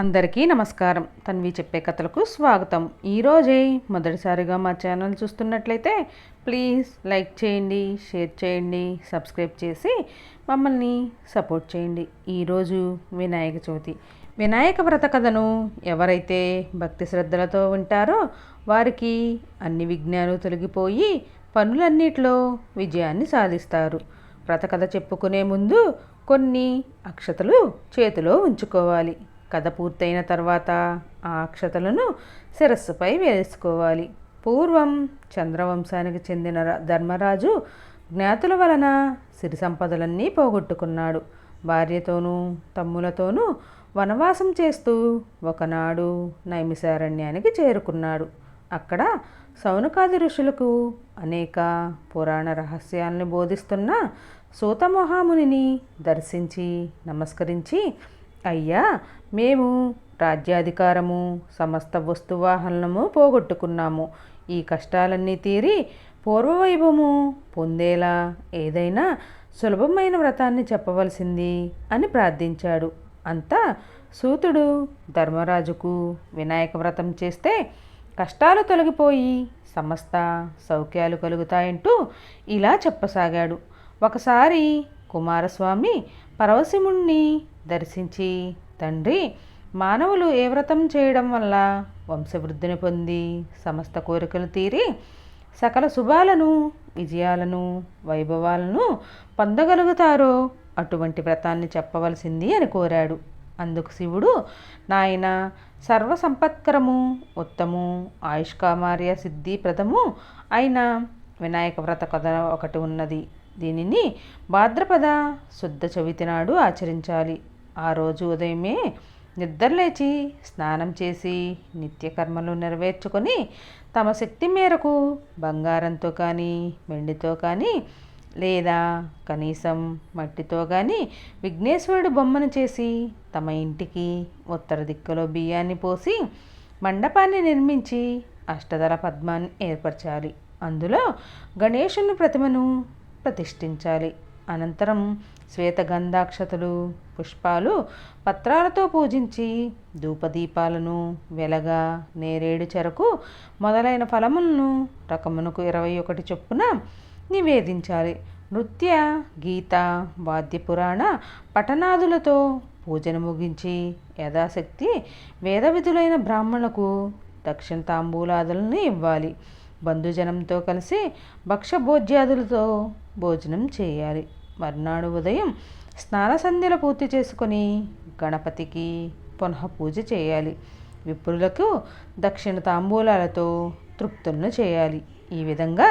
అందరికీ నమస్కారం. తన్వి చెప్పే కథలకు స్వాగతం. ఈరోజే మొదటిసారిగా మా ఛానల్ చూస్తున్నట్లయితే ప్లీజ్ లైక్ చేయండి షేర్ చేయండి సబ్స్క్రైబ్ చేసి మమ్మల్ని సపోర్ట్ చేయండి. ఈరోజు వినాయక చవితి. వినాయక వ్రత కథను ఎవరైతే భక్తి శ్రద్ధలతో వింటారో వారికి అన్ని విఘ్నాలు తొలగిపోయి పనులన్నిట్లో విజయాన్ని సాధిస్తారు. వ్రతకథ చెప్పుకునే ముందు కొన్ని అక్షతలు చేతిలో ఉంచుకోవాలి. కథ పూర్తయిన తర్వాత ఆ అక్షతలను శిరస్సుపై వేసుకోవాలి. పూర్వం చంద్రవంశానికి చెందిన ధర్మరాజు జ్ఞాతుల వలన సిరి సంపదలన్నీ పోగొట్టుకున్నాడు. భార్యతోనూ తమ్ములతోనూ వనవాసం చేస్తూ ఒకనాడు నైమిసారణ్యానికి చేరుకున్నాడు. అక్కడ సౌనకాది ఋషులకు అనేక పురాణ రహస్యాలను బోధిస్తున్న సూతమహామునిని దర్శించి నమస్కరించి అయ్యా మేము రాజ్యాధికారము సమస్త వస్తువాహనము పోగొట్టుకున్నాము. ఈ కష్టాలన్నీ తీరి పూర్వవైభవము పొందేలా ఏదైనా సులభమైన వ్రతాన్ని చెప్పవలసింది అని ప్రార్థించాడు. అంతా సూతుడు ధర్మరాజుకు వినాయక వ్రతం చేస్తే కష్టాలు తొలగిపోయి సమస్త సౌఖ్యాలు కలుగుతాయంటూ ఇలా చెప్పసాగాడు. ఒకసారి కుమారస్వామి పరవశివుణ్ణి దర్శించి తండ్రి మానవులు ఏ వ్రతం చేయడం వల్ల వంశవృద్ధిని పొంది సమస్త కోరికలు తీరి సకల శుభాలను విజయాలను వైభవాలను పొందగలుగుతారో అటువంటి వ్రతాన్ని చెప్పవలసింది అని కోరాడు. అందుకు శివుడు నాయన సర్వసంపత్కరము ఉత్తము ఆయుష్కామార్య సిద్ధిప్రదము అయిన వినాయక వ్రత కథ ఒకటి ఉన్నది. దీనిని భాద్రపద శుద్ధ చవితి నాడు ఆచరించాలి. ఆ రోజు ఉదయమే నిద్రలేచి స్నానం చేసి నిత్యకర్మలు నెరవేర్చుకొని తమ శక్తి మేరకు బంగారంతో కానీ వెండితో కానీ లేదా కనీసం మట్టితో కానీ విఘ్నేశ్వరుడు బొమ్మను చేసి తమ ఇంటికి ఉత్తర దిక్కులో బియ్యాన్ని పోసి మండపాన్ని నిర్మించి అష్టదళ పద్మాన్ని ఏర్పరచాలి. అందులో గణేశుని ప్రతిమను ప్రతిష్ఠించాలి. అనంతరం శ్వేతగంధాక్షతలు పుష్పాలు పత్రాలతో పూజించి ధూపదీపాలను వెలగ నేరేడు చెరకు మొదలైన ఫలములను రకమునకు ఇరవై ఒకటి చొప్పున నివేదించాలి. నృత్య గీత వాద్యపురాణ పఠనాదులతో పూజను ముగించి యథాశక్తి వేదవిధులైన బ్రాహ్మణులకు దక్షిణ తాంబూలాదులను ఇవ్వాలి. బంధుజనంతో కలిసి భక్ష్యభోజ్యాదులతో భోజనం చేయాలి. మర్నాడు ఉదయం స్నాన సంధ్యలు పూర్తి చేసుకొని గణపతికి పునః పూజ చేయాలి. విప్రులకు దక్షిణ తాంబూలాలతో తృప్తులను చేయాలి. ఈ విధంగా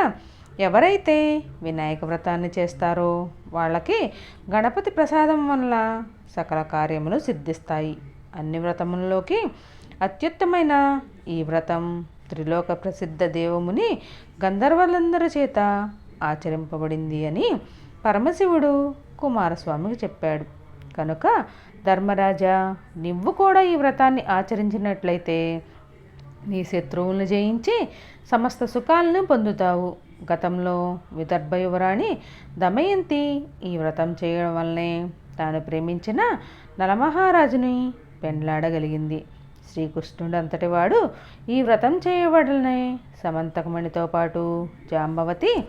ఎవరైతే వినాయక వ్రతాన్ని చేస్తారో వాళ్ళకి గణపతి ప్రసాదం వల్ల సకల కార్యములు సిద్ధిస్తాయి. అన్ని వ్రతముల్లోకి అత్యుత్తమైన ఈ వ్రతం త్రిలోక ప్రసిద్ధ దేవముని గంధర్వులందరి చేత ఆచరింపబడింది అని పరమశివుడు కుమారస్వామికి చెప్పాడు. కనుక ధర్మరాజా నువ్వు కూడా ఈ వ్రతాన్ని ఆచరించినట్లయితే నీ శత్రువులను జయించి సమస్త సుఖాలను పొందుతావు. గతంలో విదర్భ యువరాణి దమయంతి ఈ వ్రతం చేయడం వల్లనే తాను ప్రేమించిన నలమహారాజుని పెండ్లాడగలిగింది. శ్రీకృష్ణుడు అంతటివాడు ఈ వ్రతం చేయబడలనే సమంతకమణితో పాటు జాంబవతి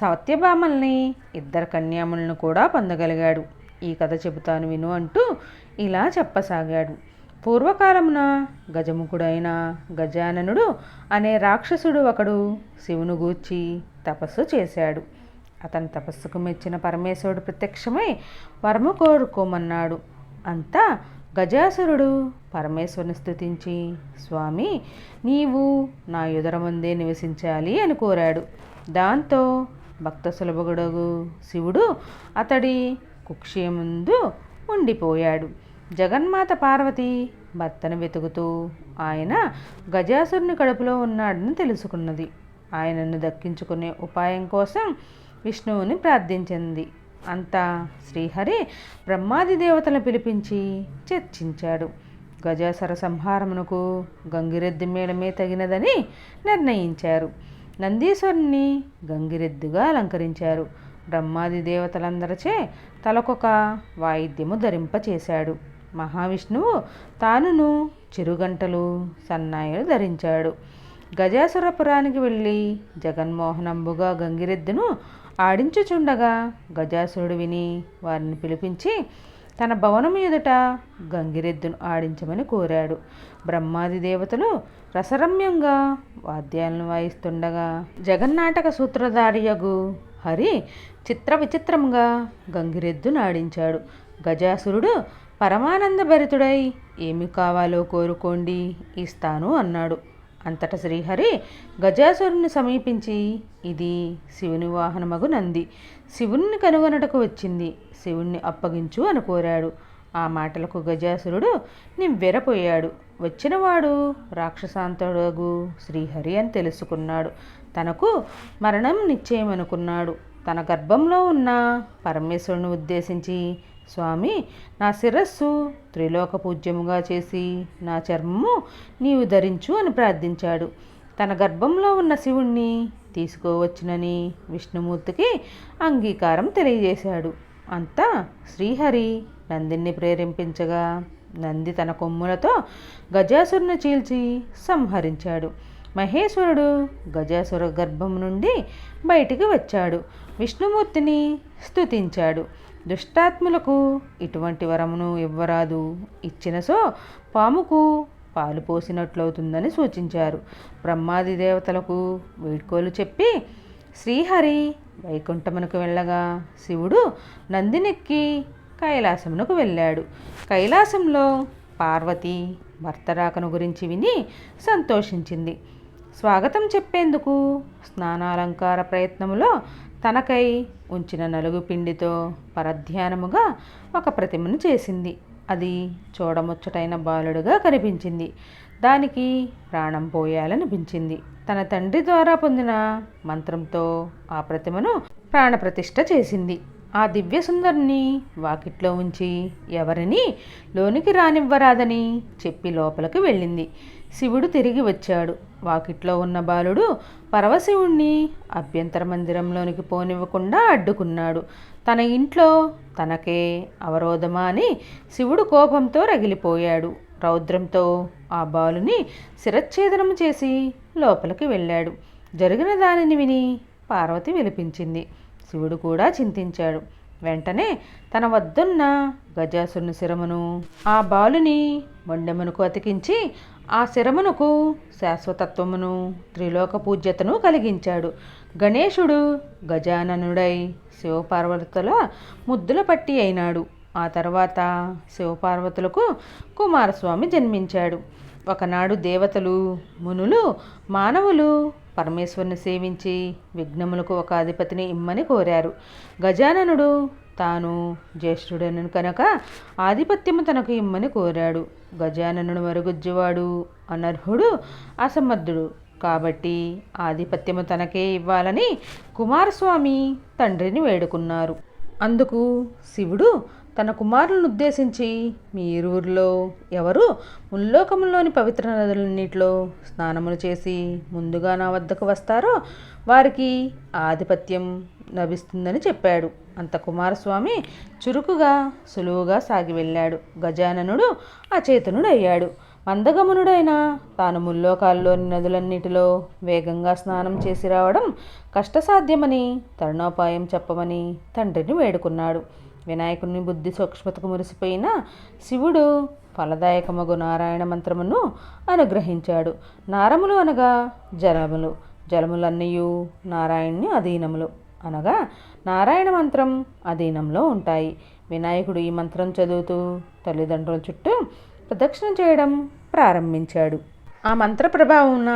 సత్యభామల్ని ఇద్దరు కన్యాములను కూడా పొందగలిగాడు. ఈ కథ చెబుతాను విను అంటూ ఇలా చెప్పసాగాడు. పూర్వకాలమున గజముఖుడైన గజాననుడు అనే రాక్షసుడు ఒకడు శివును గూర్చి తపస్సు చేశాడు. అతని తపస్సుకు మెచ్చిన పరమేశ్వరుడు ప్రత్యక్షమై వరము కోరుకోమన్నాడు. అంతా గజాసురుడు పరమేశ్వరుని స్థుతించి స్వామి నీవు నా ఎదురముందే నివసించాలి అని కోరాడు. దాంతో భక్త సులభగుడగు శివుడు అతడి కుక్షేముందు ఉండిపోయాడు. జగన్మాత పార్వతి భర్తను వెతుకుతూ ఆయన గజాసురుని కడుపులో ఉన్నాడని తెలుసుకున్నది. ఆయనను దక్కించుకునే ఉపాయం కోసం విష్ణువుని ప్రార్థించింది. అంతా శ్రీహరి బ్రహ్మాది దేవతలను పిలిపించి చర్చించాడు. గజాసర సంహారమునకు గంగిరెద్ది మేళమే తగినదని నిర్ణయించారు. నందీశ్వరుణ్ణి గంగిరెద్దుగా అలంకరించారు. బ్రహ్మాది దేవతలందరిచే తలకొక వాయిద్యము ధరింపచేశాడు. మహావిష్ణువు తానును చిరుగంటలు సన్నాయిలు ధరించాడు. గజాసురపురానికి వెళ్ళి జగన్మోహనంబుగా గంగిరెద్దును ఆడించుచుండగా గజాసురుడు విని వారిని పిలిపించి తన భవనం ఎదుట గంగిరెద్దును ఆడించమని కోరాడు. బ్రహ్మాది దేవతలు రసరమ్యంగా వాద్యాలను వాయిస్తుండగా జగన్నాటక సూత్రధారియగు హరి చిత్ర విచిత్రంగా గంగిరెద్దును ఆడించాడు. గజాసురుడు పరమానందభరితుడై ఏమి కావాలో కోరుకోండి ఇస్తాను అన్నాడు. అంతట శ్రీహరి గజాసురుని సమీపించి ఇది శివుని వాహనమగు నంది. శివుణ్ణి కనుగొనటకు వచ్చింది. శివుణ్ణి అప్పగించు అని కోరాడు. ఆ మాటలకు గజాసురుడు నివ్వెరపోయాడు. వచ్చినవాడు రాక్షసాంతడగు శ్రీహరి అని తెలుసుకున్నాడు. తనకు మరణం నిశ్చయమనుకున్నాడు. తన గర్భంలో ఉన్న పరమేశ్వరుని ఉద్దేశించి స్వామి నా శిరస్సు త్రిలోక పూజ్యముగా చేసి నా చర్మము నీవు ధరించు అని ప్రార్థించాడు. తన గర్భంలో ఉన్న శివుణ్ణి తీసుకోవచ్చునని విష్ణుమూర్తికి అంగీకారం తెలియజేశాడు. అంతా శ్రీహరి నందిని ప్రేరేపించగా నంది తన కొమ్ములతో గజాసురుని చీల్చి సంహరించాడు. మహేశ్వరుడు గజాసుర గర్భం నుండి బయటికి వచ్చాడు. విష్ణుమూర్తిని స్తుతించాడు. దుష్టాత్ములకు ఇటువంటి వరమును ఇవ్వరాదు. ఇచ్చిన సో పాముకు పాలు పోసినట్లవుతుందని సూచించారు. బ్రహ్మాది దేవతలకు వీడ్కోలు చెప్పి శ్రీహరి వైకుంఠమునకు వెళ్ళగా శివుడు నందినెక్కి కైలాసమునకు వెళ్ళాడు. కైలాసంలో పార్వతి భర్త రాకను గురించి విని సంతోషించింది. స్వాగతం చెప్పేందుకు స్నానాలంకార ప్రయత్నములో తనకై ఉంచిన నలుగు పిండితో పరధ్యానముగా ఒక ప్రతిమను చేసింది. అది చూడముచ్చటైన బాలుడుగా కనిపించింది. దానికి ప్రాణం పోయాలనిపించింది. తన తండ్రి ద్వారా పొందిన మంత్రంతో ఆ ప్రతిమను ప్రాణప్రతిష్ఠ చేసింది. ఆ దివ్య సుందరిని వాకిట్లో ఉంచి ఎవరిని లోనికి రానివ్వరాదని చెప్పి లోపలికి వెళ్ళింది. శివుడు తిరిగి వచ్చాడు. వాకిట్లో ఉన్న బాలుడు పరవశివుణ్ణి అభ్యంతర మందిరంలోనికి పోనివ్వకుండా అడ్డుకున్నాడు. తన ఇంట్లో తనకే అవరోధమా అని శివుడు కోపంతో రగిలిపోయాడు. రౌద్రంతో ఆ బాలుని శిరచ్ఛేదనం చేసి లోపలికి వెళ్ళాడు. జరిగిన దానిని విని పార్వతి విలిపించింది శివుడు కూడా చింతించాడు. వెంటనే తన వద్దున్న గజాసురుని శిరమును ఆ బాలుని మొండెమునకు అతికించి ఆ శిరమునకు శాశ్వతత్వమును త్రిలోక పూజ్యతను కలిగించాడు. గణేశుడు గజాననుడై శివపార్వతుల ముద్దుల పట్టి అయినాడు. ఆ తర్వాత శివపార్వతులకు కుమారస్వామి జన్మించాడు. ఒకనాడు దేవతలు మునులు మానవులు పరమేశ్వరుని సేవించి విఘ్నములకు ఒక అధిపతిని ఇమ్మని కోరారు. గజాననుడు తాను జ్యేష్ఠుడను కనుక ఆధిపత్యము తనకు ఇమ్మని కోరాడు. గజాననుడు మరుగుజ్జువాడు అనర్హుడు అసమర్థుడు. కాబట్టి ఆధిపత్యము తనకే ఇవ్వాలని కుమారస్వామి తండ్రిని వేడుకున్నారు. అందుకు శివుడు తన కుమారులను ఉద్దేశించి మీ ఇరువురిలో ఎవరు ముల్లోకములోని పవిత్ర నదులన్నిటిలో స్నానములు చేసి ముందుగా నా వద్దకు వస్తారో వారికి ఆధిపత్యం లభిస్తుందని చెప్పాడు. అంత కుమారస్వామి చురుకుగా సులువుగా సాగి వెళ్ళాడు. గజాననుడు అచేతనుడయ్యాడు. మందగమనుడైన తాను ముల్లోకాల్లోని నదులన్నిటిలో వేగంగా స్నానం చేసి రావడం కష్టసాధ్యమని తరుణోపాయం చెప్పమని తండ్రిని వేడుకున్నాడు. వినాయకుని బుద్ధి సూక్ష్మతకు మురిసిపోయిన శివుడు ఫలదాయకమగు నారాయణ మంత్రమును అనుగ్రహించాడు. నారములు అనగా జలములు. జలములన్నీయు నారాయణ్ణి అధీనములు. అనగా నారాయణ మంత్రం అధీనంలో ఉంటాయి. వినాయకుడు ఈ మంత్రం చదువుతూ తల్లిదండ్రుల చుట్టూ ప్రదక్షిణ చేయడం ప్రారంభించాడు. ఆ మంత్ర ప్రభావం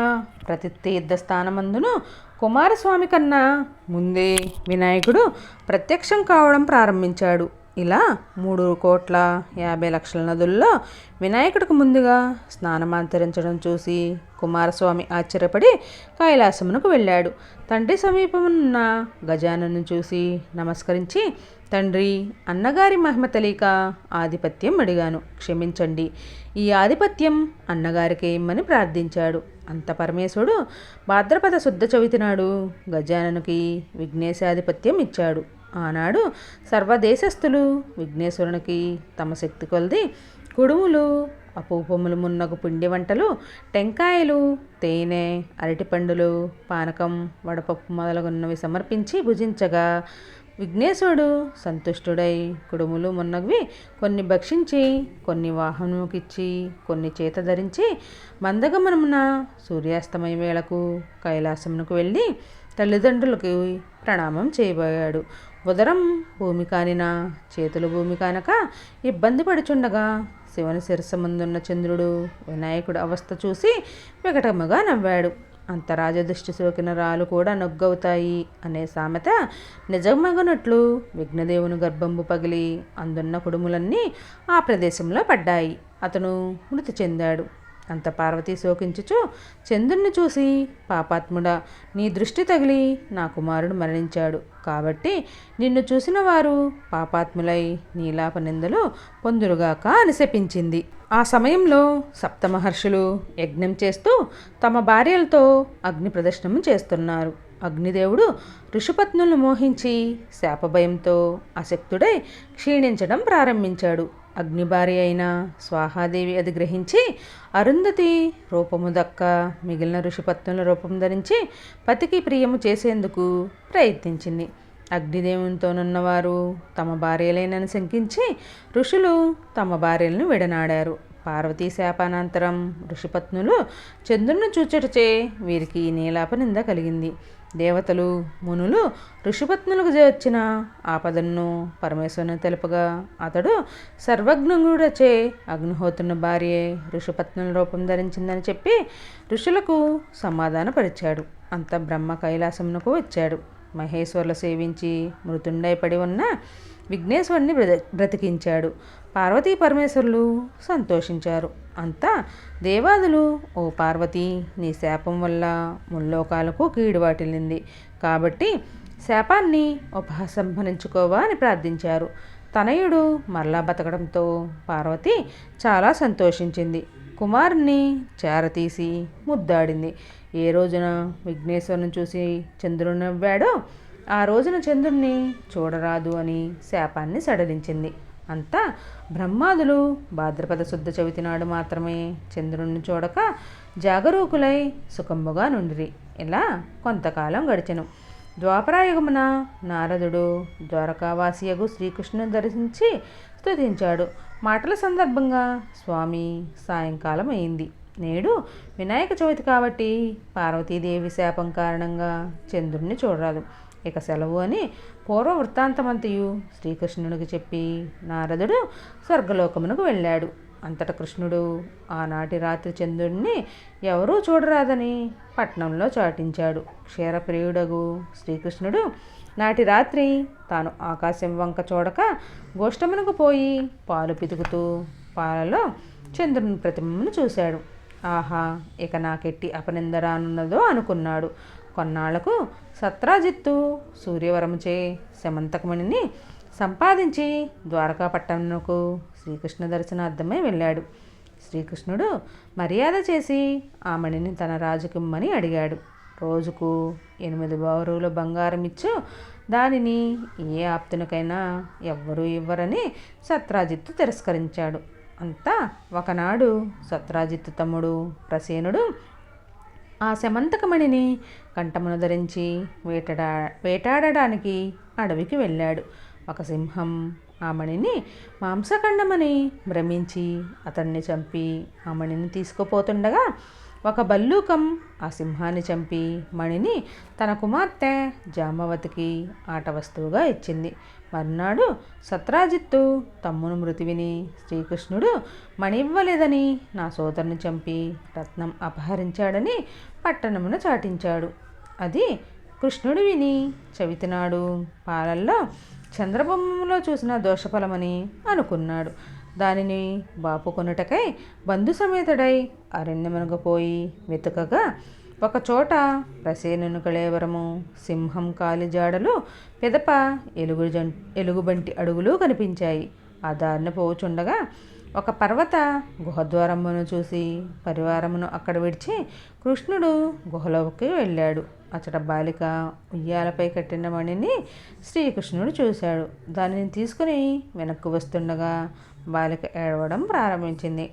ప్రతి తీర్థ స్థానమందును కుమారస్వామి కన్నా ముందే వినాయకుడు ప్రత్యక్షం కావడం ప్రారంభించాడు. ఇలా మూడు కోట్ల యాభై లక్షల నదుల్లో వినాయకుడికి ముందుగా స్నానమాంతరించడం చూసి కుమారస్వామి ఆశ్చర్యపడి కైలాసమునకు వెళ్ళాడు. తండ్రి సమీపమున్న గజానను చూసి నమస్కరించి తండ్రి అన్నగారి మహిమ తెలియక ఆధిపత్యం అడిగాను. క్షమించండి. ఈ ఆధిపత్యం అన్నగారికి ఇమ్మని ప్రార్థించాడు. అంత పరమేశ్వరుడు భాద్రపద శుద్ధ చవితి నాడు గజాననుకి విఘ్నేశాధిపత్యం ఇచ్చాడు. ఆనాడు సర్వదేశస్థులు విఘ్నేశ్వరునికి తమ శక్తి కొలది కుడుములు అపూపములు మున్నగు పిండి వంటలు టెంకాయలు తేనె అరటిపండులు పానకం వడపప్పు మొదలగున్నవి సమర్పించి భుజించగా విఘ్నేశ్వరుడు సంతుష్టుడై కుడుములు మున్నవి కొన్ని భక్షించి కొన్ని వాహనముకిచ్చి కొన్ని చేత ధరించి మందగమనమున సూర్యాస్తమయ వేళకు కైలాసమునకు వెళ్ళి తల్లిదండ్రులకు ప్రణామం చేయబోయాడు. ఉదరం భూమి కానిన చేతులు భూమి కానక ఇబ్బంది పడుచుండగా శివుని శిరస్సు ముందున్న చంద్రుడు వినాయకుడు అవస్థ చూసి వికటముగా నవ్వాడు. అంత దృష్టి సోకిన రాలు కూడా నొగ్గవుతాయి అనే సామెత నిజమగనట్లు విఘ్నదేవుని గర్భంబు పగిలి అందున్న కుడుములన్నీ ఆ ప్రదేశంలో పడ్డాయి. అతను మృతి చెందాడు. అంత పార్వతి శోకించుచు చంద్రుణ్ణి చూసి పాపాత్ముడా నీ దృష్టి తగిలి నా కుమారుడు మరణించాడు. కాబట్టి నిన్ను చూసిన వారు పాపాత్ములై నీలాప నిందలు పొందురుగాక అని శపించింది. ఆ సమయంలో సప్తమహర్షులు యజ్ఞం చేస్తూ తమ భార్యలతో అగ్ని ప్రదర్శనము చేస్తున్నారు. అగ్నిదేవుడు ఋషిపత్నులను మోహించి శాపభయంతో అశక్తుడై క్షీణించడం ప్రారంభించాడు. అగ్నిభార్య అయిన స్వాహాదేవి అది గ్రహించి అరుంధతి రూపము దక్క మిగిలిన ఋషిపత్నుల రూపం ధరించి పతికి ప్రియము చేసేందుకు ప్రయత్నించింది. అగ్నిదేవునితోనున్నవారు తమ భార్యలేనని శంకించి ఋషులు తమ భార్యలను విడనాడారు. పార్వతీ శాపానంతరం ఋషిపత్నులు చంద్రుని చూచటచే వీరికి నీలాప నింద కలిగింది. దేవతలు మునులు ఋషిపత్నులకు వచ్చిన ఆపదను పరమేశ్వరుని తెలుపగా అతడు సర్వజ్ఞుడచే అగ్నిహోత్రుని భార్య ఋషిపత్నుల రూపం ధరించిందని చెప్పి ఋషులకు సమాధానపరిచాడు. అంత బ్రహ్మ కైలాసమునకు వచ్చాడు. మహేశ్వరులు సేవించి మృతుండై పడి ఉన్న విఘ్నేశ్వరుని బ్రతికించాడు. పార్వతీ పరమేశ్వరులు సంతోషించారు. అంతా దేవాదులు ఓ పార్వతి నీ శాపం వల్ల ముల్లోకాలకు కీడు వాటిల్లింది కాబట్టి శాపాన్ని ఉపసంహరించుకోవా అని ప్రార్థించారు. తనయుడు మరలా బతకడంతో పార్వతి చాలా సంతోషించింది. కుమారుణ్ణి చేరతీసి ముద్దాడింది. ఏ రోజున విఘ్నేశ్వరుని చూసి చంద్రుడు నవ్వాడో ఆ రోజున చంద్రుణ్ణి చూడరాదు అని శాపాన్ని సడలించింది. అంతా బ్రహ్మాదులు భాద్రపద శుద్ధ చవితి నాడు మాత్రమే చంద్రుణ్ణి చూడక జాగరూకులై సుఖంబుగా నుండిరి. ఇలా కొంతకాలం గడిచెను. ద్వాపరాయుగమున నారదుడు ద్వారకావాసియగు శ్రీకృష్ణుని దర్శించి స్తుతించాడు. మాటల సందర్భంగా స్వామి సాయంకాలం అయింది నేడు వినాయక చవితి కాబట్టి పార్వతీదేవి శాపం కారణంగా చంద్రుణ్ణి చూడరాదు. ఇక సెలవు అని పూర్వ వృత్తాంతమంతయు శ్రీకృష్ణునికి చెప్పి నారదుడు స్వర్గలోకమునకు వెళ్ళాడు. అంతట కృష్ణుడు ఆనాటి రాత్రి చంద్రుడిని ఎవరూ చూడరాదని పట్నంలో చాటించాడు. క్షీరప్రియుడగు శ్రీకృష్ణుడు నాటి రాత్రి తాను ఆకాశం వంక చూడక గోష్టమునకు పోయి పాలు పితుకుతూ పాలలో చంద్రుని ప్రతిమను చూశాడు. ఆహా ఇక నాకెట్టి అపనిందరానున్నదో అనుకున్నాడు. కొన్నాళ్ళకు సత్రాజిత్తు సూర్యవరముచే శమంతకమణిని సంపాదించి ద్వారకాపట్టణంకు శ్రీకృష్ణ దర్శనార్థమై వెళ్ళాడు. శ్రీకృష్ణుడు మర్యాద చేసి ఆ మణిని తన రాజుకిమ్మని అడిగాడు. రోజుకు ఎనిమిది బౌరువుల బంగారం ఇచ్చు దానిని ఏ ఆప్తునికైనా ఎవ్వరూ ఇవ్వరని సత్రాజిత్తు తిరస్కరించాడు. అంతా ఒకనాడు సత్రాజిత్తు తమ్ముడు ప్రసేనుడు ఆ శమంతకమణిని కంఠమును ధరించి వేటడా వేటాడడానికి అడవికి వెళ్ళాడు. ఒక సింహం ఆ మణిని మాంసఖండమని భ్రమించి అతన్ని చంపి ఆ మణిని తీసుకుపోతుండగా ఒక బల్లూకం ఆ సింహాన్ని చంపి మణిని తన కుమార్తె జామవతికి ఆట వస్తువుగా ఇచ్చింది. మర్నాడు సత్రాజిత్తు తమ్మును మృతి విని శ్రీకృష్ణుడు మణివ్వలేదని నా సోదరుని చంపి రత్నం అపహరించాడని పట్టణమును చాటించాడు. అది కృష్ణుడు విని చవితినాడు. పాలల్లో చంద్రబొమ్మలో చూసిన దోషఫలమని అనుకున్నాడు. దానిని బాపుకొనుటకై బంధు సమేతుడై అరణ్యమునకు పోయి వెతుకగా ఒకచోట ప్రసేనుని కళేవరము సింహం కాలి జాడలు పిదప ఎలుగు జం ఎలుగుబంటి అడుగులు కనిపించాయి. ఆ దారిన పోచుండగా ఒక పర్వత గుహద్వారమును చూసి పరివారమును అక్కడ విడిచి కృష్ణుడు గుహలోకి వెళ్ళాడు. అచ్చట బాలిక ఉయ్యాలపై కట్టిన మణిని శ్రీకృష్ణుడు చూశాడు. దానిని తీసుకుని వెనక్కు వస్తుండగా బాలిక ఏడవడం ప్రారంభించింది.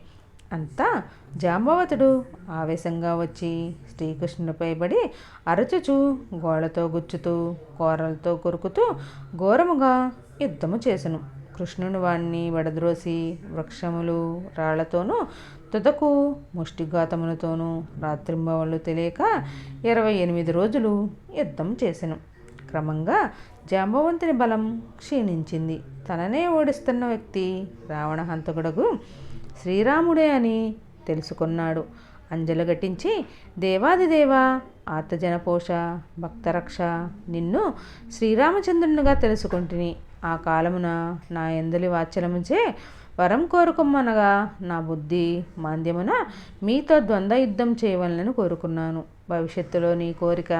అంతా జాంబవతుడు ఆవేశంగా వచ్చి శ్రీకృష్ణుడిపై పడి అరచుచు గోళ్ళతో గుచ్చుతూ కూరలతో కొరుకుతూ ఘోరముగా యుద్ధము చేసెను. కృష్ణుని వాణ్ణి వడద్రోసి వృక్షములు రాళ్ళతోనూ తుదకు ముష్టిఘాతములతోనూ రాత్రింబవళ్ళు తెలియక ఇరవై ఎనిమిది రోజులు యుద్ధం చేసెను. క్రమంగా జాంబవంతుని బలం క్షీణించింది. తననే ఓడిస్తున్న వ్యక్తి రావణ హంతకుడగు శ్రీరాముడే అని తెలుసుకున్నాడు. అంజలి ఘటించి దేవాదిదేవ ఆర్తజనపోష భక్తరక్ష నిన్ను శ్రీరామచంద్రునిగా తెలుసుకుంటుని. ఆ కాలమున నా ఎందలి వాచలముచే వరం కోరుకొమ్మనగా నా బుద్ధి మాంద్యమున మీతో ద్వంద్వ యుద్ధం చేయవలనని కోరుకున్నాను. భవిష్యత్తులో నీ కోరిక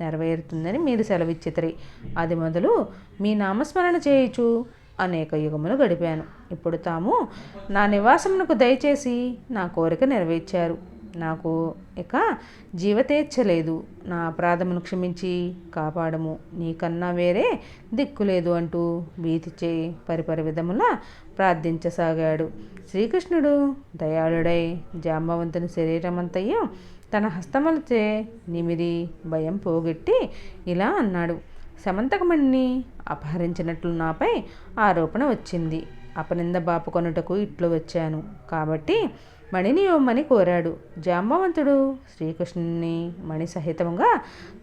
నెరవేరుతుందని మీరు సెలవిచ్చితరి. అది మొదలు మీ నామస్మరణ చేయుచు. అనేక యుగములు గడిపాను. ఇప్పుడు తాము నా నివాసమునకు దయచేసి నా కోరిక నెరవేర్చారు. నాకు ఇక జీవతేచ్ఛలేదు. నా అపరాధమును క్షమించి కాపాడము. నీకన్నా వేరే దిక్కు లేదు అంటూ భీతిచే పరిపరి విధముల ప్రార్థించసాగాడు. శ్రీకృష్ణుడు దయాళుడై జాంబవంతుని శరీరమంతయు తన హస్తములచే నిమిరి భయం పోగొట్టి ఇలా అన్నాడు. శమంతకమణిని అపహరించినట్లు నాపై ఆరోపణ వచ్చింది. అపనింద బాపు కొనుటకు ఇట్లు వచ్చాను. కాబట్టి మణిని ఇవ్వమని కోరాడు. జాంబవంతుడు శ్రీకృష్ణుని మణి సహితముగా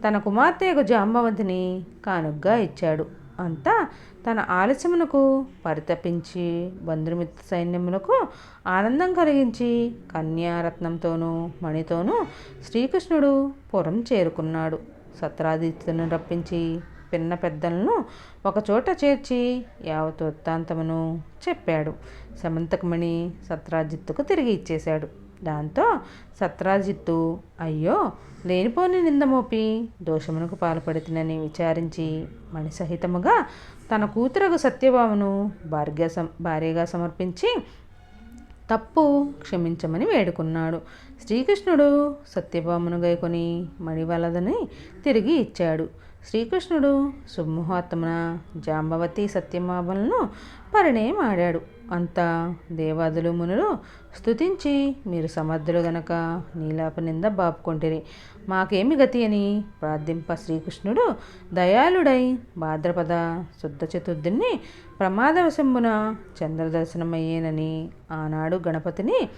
తన కుమార్తెకు జాంబవంతిని కానుగ్గా ఇచ్చాడు. అంతా తన ఆలస్యమునకు పరితపించి బంధుమిత్ర సైన్యములకు ఆనందం కలిగించి కన్యారత్నంతోనూ మణితోనూ శ్రీకృష్ణుడు పురం చేరుకున్నాడు. సత్రాదిత్యులను రప్పించి పిన్న పెద్దలను ఒకచోట చేర్చి యావత్ వృత్తాంతమును చెప్పాడు. సమంతకమణి సత్రాజిత్తుకు తిరిగి ఇచ్చేశాడు. దాంతో సత్రాజిత్తు అయ్యో లేనిపోని నిందమోపి దోషమునకు పాల్పడుతునని విచారించి మణిసహితముగా తన కూతురగు సత్యభామను భార్య భార్యగా సమర్పించి తప్పు క్షమించమని వేడుకున్నాడు. శ్రీకృష్ణుడు సత్యభామను గైకొని మణివలదని తిరిగి ఇచ్చాడు. శ్రీకృష్ణుడు శుభముహూర్తమున జాంబవతి సత్యమామలను పరిణయమాడాడు అంతా దేవాదులు మునులు స్తుతించి మీరు సమర్థులు గనక నీలాప నింద బాపుకొంటిరి. మాకేమి గతి అని ప్రార్థింప శ్రీకృష్ణుడు దయాళుడై భాద్రపద శుద్ధ చతుర్థిని ప్రమాదవశంబున చంద్రదర్శనమయ్యేనని ఆనాడు గణపతిని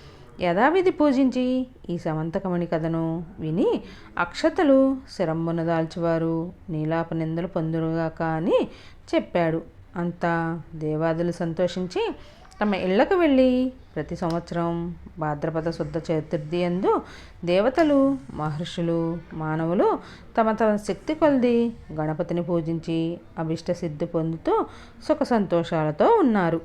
యథావిధి పూజించి ఈ సమంతకమణి కథను విని అక్షతలు శరంబున దాల్చివారు నీలాప నిందలు పొందురుగాక అని చెప్పాడు. అంతా దేవాదులు సంతోషించి తమ ఇళ్ళకు వెళ్ళి ప్రతి సంవత్సరం భాద్రపద శుద్ధ చతుర్థి అందు దేవతలు మహర్షులు మానవులు తమ తమ శక్తి కొలది గణపతిని పూజించి అభిష్ట సిద్ధి పొందుతూ సుఖ సంతోషాలతో ఉన్నారు.